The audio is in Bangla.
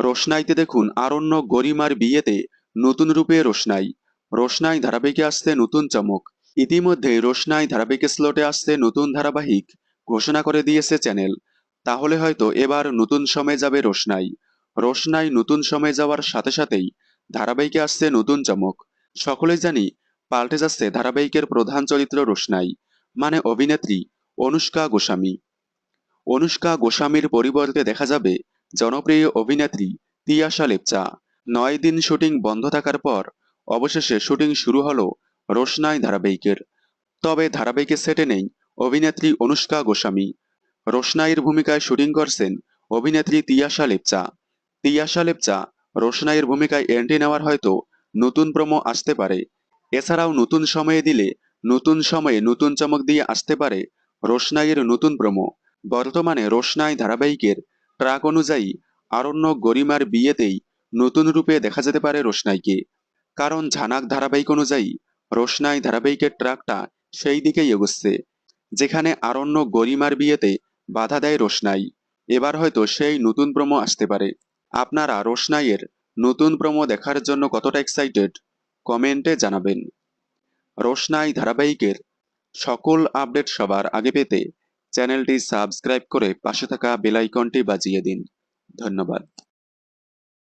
রোশনাইতে দেখুন আরণ্য গরিমার বিয়েতে নতুন রূপে রোশনাই। রোশনাই ধারাবাহিকে আসছে নতুন চমক। ইতিমধ্যে রোশনাই ধারাবাহিক স্লটে আসছে নতুন ধারাবাহিক ঘোষণা করে দিয়েছে চ্যানেল। তাহলে হয়তো এবার নতুন সময়ে যাবে রোশনাই। রোশনাই নতুন সময়ে যাওয়ার সাথে সাথেই ধারাবাহিকে আসছে নতুন চমক। সকলেই জানি পাল্টে যাচ্ছে ধারাবাহিকের প্রধান চরিত্র রোশনাই মানে অভিনেত্রী অনুষ্কা গোস্বামী। অনুষ্কা গোস্বামীর পরিবর্তে দেখা যাবে জনপ্রিয় অভিনেত্রী তিয়াশা লেপচা। নয় দিন শুটিং বন্ধ থাকার পর অবশেষে শুটিং শুরু হলো রোশনাই ধারাবাহিকের। তবে ধারাবাহিকের সেটে নেই অভিনেত্রী অনুষ্কা গোস্বামী। রোশনাইয়ের ভূমিকায় শুটিং করছেন অভিনেত্রী তিয়াশা লেপচা। তিয়াশা লেপচা রোশনাইয়ের ভূমিকায় এন্ট্রি নেওয়ার হয়তো নতুন প্রমো আসতে পারে। এছাড়াও নতুন সময়ে দিলে নতুন সময়ে নতুন চমক দিয়ে আসতে পারে রোশনাইয়ের নতুন প্রমো বর্তমানে রোশনাই ধারাবাহিকের ট্রাক অনুযায়ী আরণ্য গরিমার বিয়েতেই নতুন রূপে দেখা যেতে পারে রোশনাইকে। কারণ ঝানাক ধারাবাহিক অনুযায়ী রোশনাই ধারাবাহিকের ট্রাকটা সেই দিকেই এগোচ্ছে, যেখানে আরণ্য গরিমার বিয়েতে বাধা দেয় রোশনাই। এবার হয়তো সেই নতুন প্রমো আসতে পারে। আপনারা রোশনাইয়ের নতুন প্রমো দেখার জন্য কতটা এক্সাইটেড কমেন্টে জানাবেন। রোশনাই ধারাবাহিকের সকল আপডেট সবার আগে পেতে চ্যানেলটি সাবস্ক্রাইব করে পাশে থাকা বেলাইকনটি বাজিয়ে দিন। ধন্যবাদ।